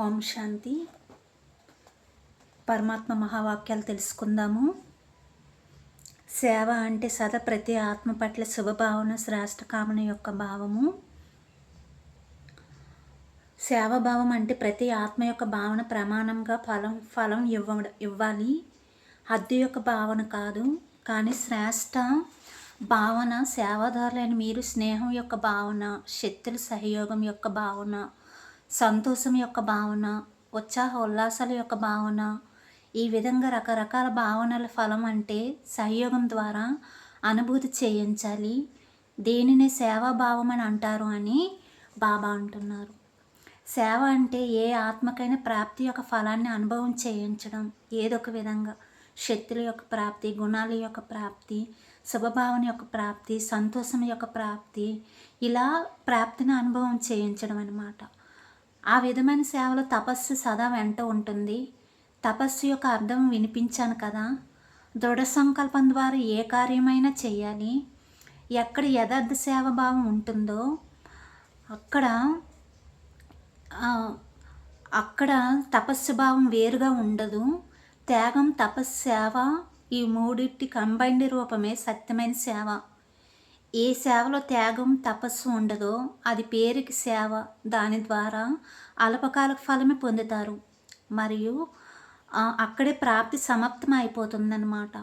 ఓం శాంతి. పరమాత్మ మహావాక్యాలు తెలుసుకుందాము. సేవ అంటే సదా ప్రతి ఆత్మ పట్ల శుభభావన శ్రేష్ట కామన యొక్క భావము. సేవాభావం అంటే ప్రతి ఆత్మ యొక్క భావన ప్రమాణంగా ఫలం ఫలం ఇవ్వ ఇవ్వాలి. హద్దు యొక్క భావన కాదు. కానీ శ్రేష్ట భావన సేవాదారులైన మీరు స్నేహం యొక్క భావన శక్తుల సహయోగం యొక్క భావన సంతోషం యొక్క భావన ఉత్సాహ ఉల్లాసాల యొక్క భావన ఈ విధంగా రకరకాల భావనల ఫలం అంటే సహయోగం ద్వారా అనుభూతి చేయించాలి. దేనిని సేవాభావం అని అంటారు అని బాబా అంటున్నారు. సేవ అంటే ఏ ఆత్మకైనా ప్రాప్తి యొక్క ఫలాన్ని అనుభవం చేయించడం ఏదొక విధంగా శక్తుల యొక్క ప్రాప్తి గుణాల యొక్క ప్రాప్తి శుభభావన యొక్క ప్రాప్తి సంతోషం యొక్క ప్రాప్తి ఇలా ప్రాప్తిని అనుభవం చేయించడం అనమాట ఆ విధమైన సేవలో తపస్సు సదా వెంట ఉంటుంది. తపస్సు యొక్క అర్థం వినిపించాను కదా. దృఢ సంకల్పం ద్వారా ఏ కార్యమైనా చేయాలి ఎక్కడ యథార్థ సేవభావం ఉంటుందో అక్కడ అక్కడ తపస్సు భావం వేరుగా ఉండదు. త్యాగం తపస్సు సేవ ఈ మూడింటి కంబైన్డ్ రూపమే సత్యమైన సేవ. ఏ సేవలో త్యాగం తపస్సు ఉండదో అది పేరుకి సేవ. దాని ద్వారా అల్పకాలిక ఫలమే పొందుతారు. మరియు అక్కడే ప్రాప్తి సమాప్తం అయిపోతుందన్నమాట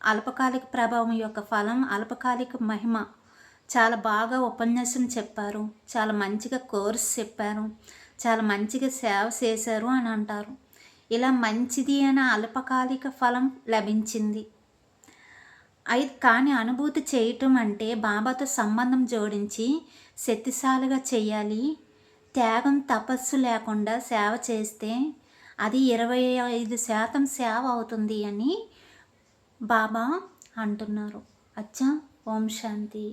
అల్పకాలిక ప్రభావం యొక్క ఫలం అల్పకాలిక మహిమ. చాలా బాగా ఉపన్యాసం చెప్పారు. చాలా మంచిగా కోర్స్ చెప్పారు. చాలా మంచిగా సేవ చేశారు అని అంటారు. ఇలా మంచిది అనే అల్పకాలిక ఫలం లభించింది. అయితే కానీ అనుభూతి చేయటం అంటే బాబాతో సంబంధం జోడించి శక్తిశాలిగా చేయాలి. త్యాగం తపస్సు లేకుండా సేవ చేస్తే అది ఇరవై ఐదు శాతం సేవ అవుతుంది అని బాబా అంటున్నారు. అచ్చా ఓం శాంతి.